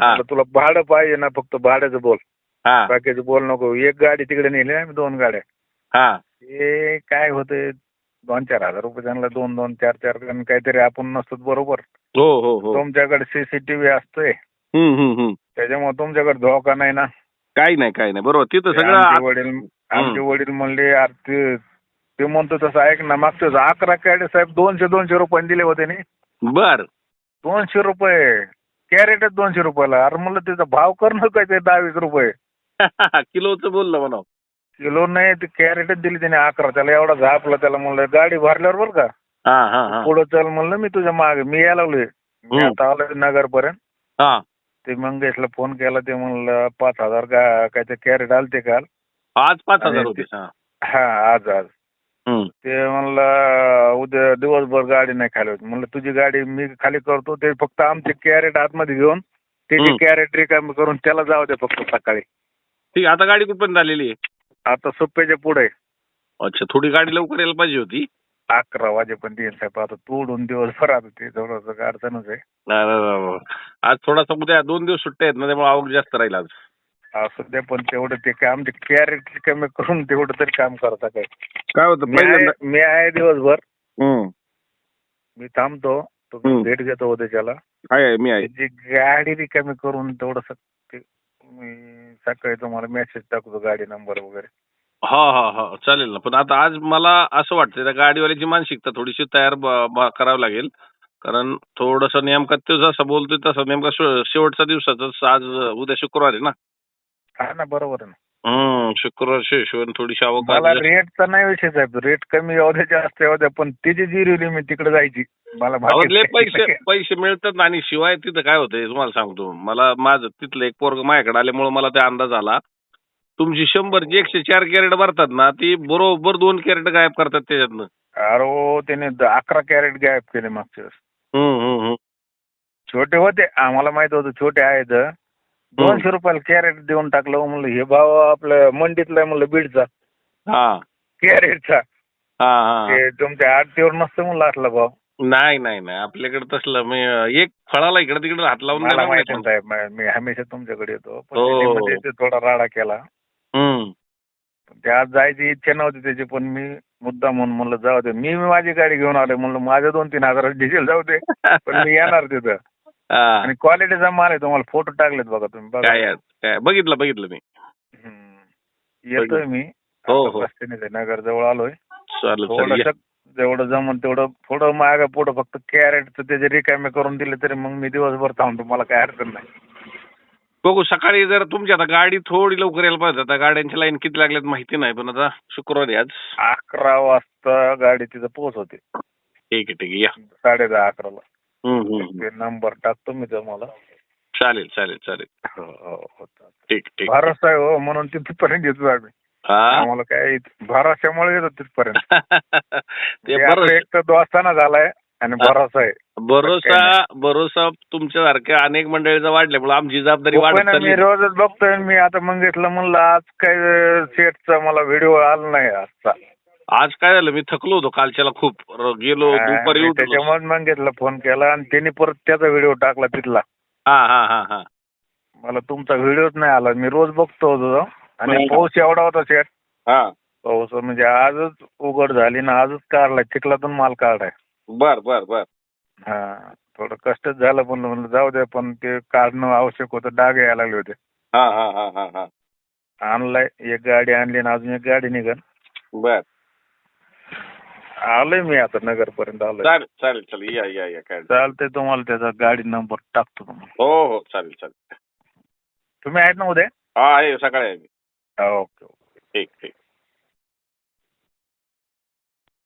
हा. म्हणलं तुला भाडं पाहिजे ना फक्त भाड्याचं बोल. हा. बाकीचं बोल नको. एक गाडी तिकडे नेली मी दोन गाड्या. हा. हे काय होते दोन चार हजार रुपये त्यांना दोन दोन चार चार काहीतरी आपण नसतो बरोबर. हो हो हो. तुमच्याकडे सीसीटीव्ही असतोय. हम्म, हम्म, हम्म. त्याच्यामुळे तुमच्याकडे धोका नाही ना. काही नाही काही नाही. बरोबर तिथं सगळं आमचे वडील आमचे वडील म्हणले ते ते म्हणतो तसं ऐक ना वेळेस अकरा कॅडे साहेब दोनशे दोनशे रुपये दिले होते नी. बर. दोनशे रुपये. कॅरेटच दोनशे रुपयाला. अरे म्हणलं त्याचा भाव करणं काय ते दहा वीस रुपये. किलोचं बोललं म्हणा किलो नाही ते कॅरेटच दिली त्याने अकरा. त्याला एवढा झापला त्याला म्हणलं गाडी भरल्यावर बरं का? हा हा हा. पुढं चल म्हणलं मी तुझ्या मागे. मी यायला लागलोय. मी हम्म. आता आलोय नगर पर्यंत हा. ते मंगेशला फोन केला ते म्हणलं पाच हजार का काय ते कॅरेट आलते काल. आज पाच हजार आणि होते हा. हा आज आज. ते म्हणलं उद्या दिवसभर गाडी नाही खाली होत. म्हणलं तुझी गाडी मी खाली करतो ते फक्त आमचे कॅरेट आतमध्ये घेऊन हम्म. कॅरेट रिकामी करून त्याला जाऊ दे फक्त सकाळी. ठीक आहे आता गाडी कुठपर्यंत आलेली आहे? आता सोप्याच्या पुढे. अच्छा थोडी गाडी लवकर यायला पाहिजे होती. अकरा वाजेपर्यंत येईल साहेब आता तोडून दिवसभर आता ते थोडंसं अडचणच आहे. नाही, नाही, नाही, नाही. आज थोडासा उद्या दोन दिवस सुट्टे आहेत ना त्यामुळे आवक जास्त राहील आज. असं ते पण तेवढं ते काय आमचे कॅरेट कमी करून तेवढं तरी काम करता काय? काय होतं मी आहे मी आहे दिवसभर. हम्म. मी थांबतो तुम्ही हम्म. भेट घेतो आहे आहे, मी आहे. त्याची गाडी रिकामी करून तेवढं ते मी सकाळी तुम्हाला मेसेज टाकतो गाडी नंबर वगैरे. हा हा हा चालेल ना. पण आता आज मला असं वाटतं त्या गाडीवाल्याची मानसिकता थोडीशी तयार ब- ब- करावी लागेल. कारण थोडस नेमका तो जसं बोलतोय तसं नेमका शे- शेवटचा दिवसाचा आज उद्या शुक्रवार आहे ना. हा ना बरोबर आहे ना. हम्म शुक्रवार शेवण थोडीशी आवक मला आज- रेटचा नाही विषय साहेब रेट कमी येऊ द्या जास्त येऊ द्या पण तिची जिरवली मी तिकडे जायची मला अहो, लय पैसे. पैसे मिळतात ना आणि शिवाय तिथं काय होतंय तुम्हाला सांगतो. मला माझं तिथलं एक पोरग माझ्याकडे आल्यामुळे मला त्या अंदाज आला. तुमची शंभरची एकशे चार कॅरेट भरतात ना ती बरोबर दोन कॅरेट गायब करतात त्याच्यातनं. अरे हो, त्याने द- अकरा कॅरेट गायब केले मागच्या वेळेस. हम्म, हम्म, हम्म. छोटे होते आम्हाला माहीत होतं छोटे आहेत. दोनशे रुपयाला कॅरेट देऊन टाकलं हो म्हणलं हे भाव आपल्या मंडीतला आहे म्हणलं बीडचा. हा. कॅरेटचा हा हा. ते तुमच्या आरतीवर नसतं म्हणलं असला भाव. नाही नाही नाही. आपल्याकडे तसलं मी एक फळाला इकडे तिकडे हात लावून मला माहिती नाही. साहेब मी हमेशा तुमच्याकडे येतो. पण हो. ते थोडा राडा केला. हम्म. पण ते आज जायची इच्छा नव्हती त्याची पण मी मुद्दा म्हणून म्हणलं जाऊ दे. मी मी माझी गाडी घेऊन आलो म्हणलं माझ्या दोन तीन हजार डिझेल जाऊ दे. पण मी येणार तिथं. आणि क्वालिटीचा माल आहे तुम्हाला फोटो टाकलेत बघा तुम्ही बघा. काय काय? बघितलं बघितलं मी. येतोय मी. हो, हो. नगर जवळ आलोय. चालेल जेवढं जमन तेवढं थोडं माग पुढं फक्त कॅरेटचं त्याचे रिकामे करून दिले तरी मग मी दिवसभर थांबतो. मला काय अडचण नाही. बघू सकाळी जर तुमची आता गाडी थोडी लवकर यायला पाहिजे. आता गाड्यांची लाईन किती लागल्यात माहिती नाही पण आता शुक्रवारी आज. अकरा वाजता गाडी तिथं पोहोचवते. ठीक आहे ठीक आहे. या. साडे दहा अकराला. ते नंबर टाकतो मी तुम्हाला. चालेल चालेल चालेल. हो हो हो. ठीक ठीक. भरोसा आहे हो म्हणून तिथपर्यंत येतो आम्ही. हा? आम्हाला काय भरोशामुळे येतो तिथपर्यंत. ते एक तर दोस्ताना झालाय आणि. भरोसा आहे. भरोसा भरोसा तुमच्यासारख्या अनेक मंडळीचा वाढल्यामुळे आमची जबाबदारी वाढत मी रोजच बघतोय मी आता मंगेशला म्हणलं आज काय सेटचा मला व्हिडिओ आला नाही आजचा. आज काय झालं? मी थकलो होतो. कालच्याला खूप. र- गेलो दुपारी उठलो. त्याच्यामुळे मंगेशला फोन केला आणि त्यांनी परत त्याचा व्हिडिओ टाकला तिथला. हा हा हा हा. मला तुमचा व्हिडिओच नाही आला. मी रोज बघतो होतो आणि नाही. पाऊस एवढा होता सेट हा. पाऊस म्हणजे आजच उघड झाली ना आजच काढलाय चिखलातून माल काढाय. बर बर बर. हा. थोडं कष्टच झालं पण म्हणलं जाऊ दे पण ते काढणं आवश्यक होतं. डाग यायला लागले होते. हा हा हा हा हा. आणलाय. एक गाडी आणली आणि अजून एक गाडी निघन बर. आलोय मी आता नगरपर्यंत आलोय. चालेल चालेल चालेल या या या काय चालतंय तुम्हाला त्याचा गाडी नंबर टाकतो तुम्हाला. हो हो चालेल चालेल. तुम्ही आहेत ना उद्या? हा आहे सकाळी आहे मी. Okay okay. ठीक ठीक.